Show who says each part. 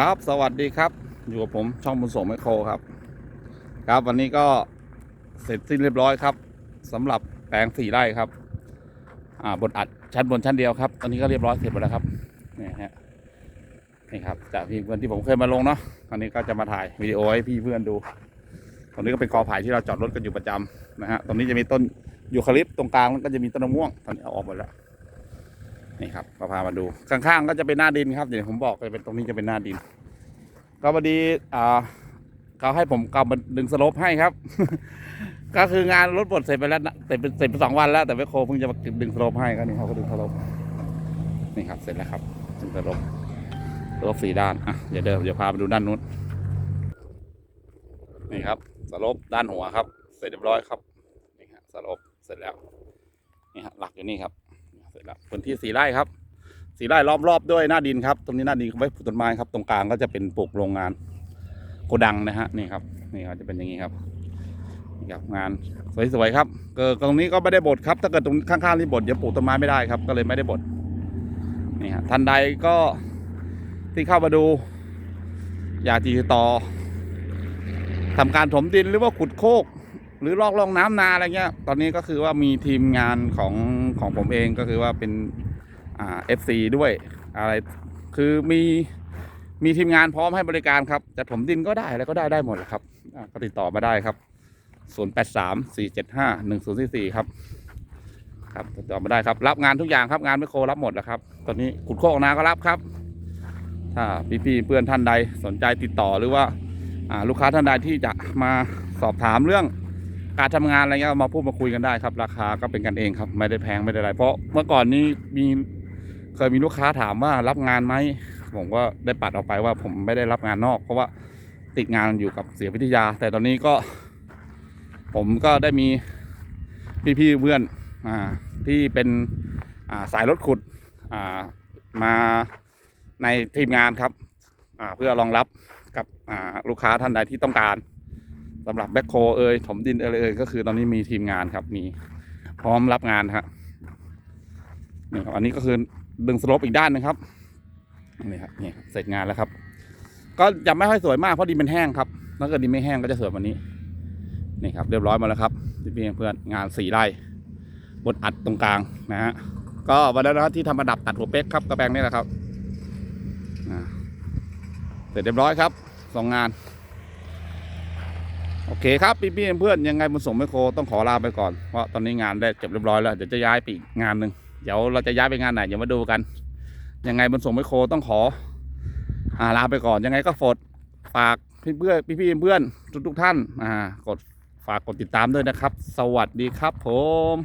Speaker 1: ครับสวัสดีครับ อยู่กับผมช่องบุญส่งไมโครครับ ครับวันนี้ก็เสร็จสิ้นเรียบร้อยครับสำหรับแปลงสี่ไร่ครับ อ่าบนอัดชั้นบนชั้นเดียวครับ ตอนนี้ก็เรียบร้อยเสร็จหมดแล้วครับนี่ฮะนี่ครับจากที่เพื่อนที่ผมเคยมาลงเนาะตอนนี้ก็จะมาถ่ายวิดีโอให้พี่เพื่อนดูตรงนี้ก็เป็นกอไผ่ที่เราจอดรถกันอยู่ประจำนะฮะตรงนี้จะมีต้นยูคาลิปต์ตรงกลางแล้วก็จะมีต้นมะม่วงตอนนี้เอาออกหมดแล้ว นี่ครับก็พามาดูข้างๆก็จะเป็นหน้าดินครับอย่างที่ผมบอกเลยเป็นตรงนี้จะเป็นหน้าดิน ก็พอดีอ่าเขาให้ผมกลับมาดึงสลปให้ครับ ก็คืองานรถบดเสร็จไปแล้วเสร็จไปเสร็จไปสองวันแล้ว แต่ไมโคเพิ่งจะมาดึงสลปให้ก็นี่เขาก็ดึงสลปนี่ครับเสร็จแล้วครับดึงสลปสลปสี่ด้านอะเดี๋ยวเดินเดี๋ยวพาไปดูด้านนู้นนี่ครับสลปด้านหัวครับ เสร็จเรียบร้อยครับนี่ครับสลปเสร็จแล้วนี่ครับหลักอยู่นี่ครับ เสร็จแล้วพื้นที่สี่ไร่ครับสี่ไร่ล้อมรอบด้วยหน้าดินครับ ตรงนี้หน้าดินไว้ปลูกต้นไม้ครับ ตรงกลางก็จะเป็นปลูกโรงงานโกดังนะฮะนี่ครับนี่ครับจะเป็นอย่างนี้ครับนี่ครับงานสวยๆครับเกิดตรงนี้ก็ไม่ได้บดครับ ถ้าเกิดตรงข้างๆที่บดจะปลูกต้นไม้ไม่ได้ครับ ก็เลยไม่ได้บดนี่ฮะทันใดก็ที่เข้ามาดู อยากติดต่อทำการถมดินหรือว่าขุดโคก หรือลอกลองน้ำนาอะไรเงี้ย ตอนนี้ก็คือว่ามีทีมงานของของผมเองก็คือว่าเป็นอ่าเอฟซีด้วยอะไร คือมีมีทีมงานพร้อมให้บริการครับจะถมดินก็ได้แล้วก็ได้ได้หมดแหละครับก็ติดต่อมาได้ครับ0 8 3 4 7 5 1 0 4 4ครับครับติดต่อมาได้ครับ รับงานทุกอย่างครับงานไม่โครรับหมดแล้วครับ ตอนนี้ขุดโคกนาก็รับครับ ถ้าพี่ๆเพื่อนท่านใดสนใจติดต่อหรือว่าลูกค้าท่านใดที่จะมาสอบถามเรื่อง การทำงานอะไรเงี้ยมาพูดมาคุยกันได้ครับ ราคาก็เป็นกันเองครับ ไม่ได้แพงไม่ได้อะไร เพราะเมื่อก่อนนี้มีเคยมีลูกค้าถามว่ารับงานไหมผมก็ได้ปัดออกไปว่าผมไม่ได้รับงานนอก เพราะว่าติดงานอยู่กับเสียวิทยา แต่ตอนนี้ก็ ผมก็ได้มีพี่ๆเพื่อนอ่าที่เป็นอ่าสายรถขุดอ่ามาในทีมงานครับอ่าเพื่อรองรับกับอ่าลูกค้าท่านใดที่ต้องการ สำหรับแบ็คโคเอ่ยถมดินเอยเอ่ยก็คือตอนนี้มีทีมงานครับ มีพร้อมรับงานครับนี่ครับอันนี้ก็คือดึงสลปอีกด้านนึงครับนี่ครับนี่เสร็จงานแล้วครับ ก็จะไม่ค่อยสวยมากเพราะดินมันแห้งครับถ้าเกิดดินไม่แห้งก็จะสวยว่านี้นี่ครับเรียบร้อยมาแล้วครับพี่เพื่อนงานสี่ไร่บนอัดตรงกลางนะฮะก็วันนั้นนะที่ทำประดับตัดหัวเป๊กครับกระแปลงนี่แหละครับเสร็จเรียบร้อยครับสองงาน โอเคครับพี่พี่เพื่อนยังไงบุญส่งไมโครต้องขอลาไปก่อน เพราะตอนนี้งานได้จบเรียบร้อยแล้วเดี๋ยวจะย้ายไปอีกงานหนึ่งเดี๋ยวเราจะย้ายไปงานไหนเดี๋ยวมาดูกัน ยังไงบุญส่งไมโครต้องขออ่าลาไปก่อนยังไงก็ฝดฝากพี่เพื่อนพี่พี่เพื่อนทุกทุกท่านอ่ากดฝากกดติดตามด้วยนะครับ สวัสดีครับผม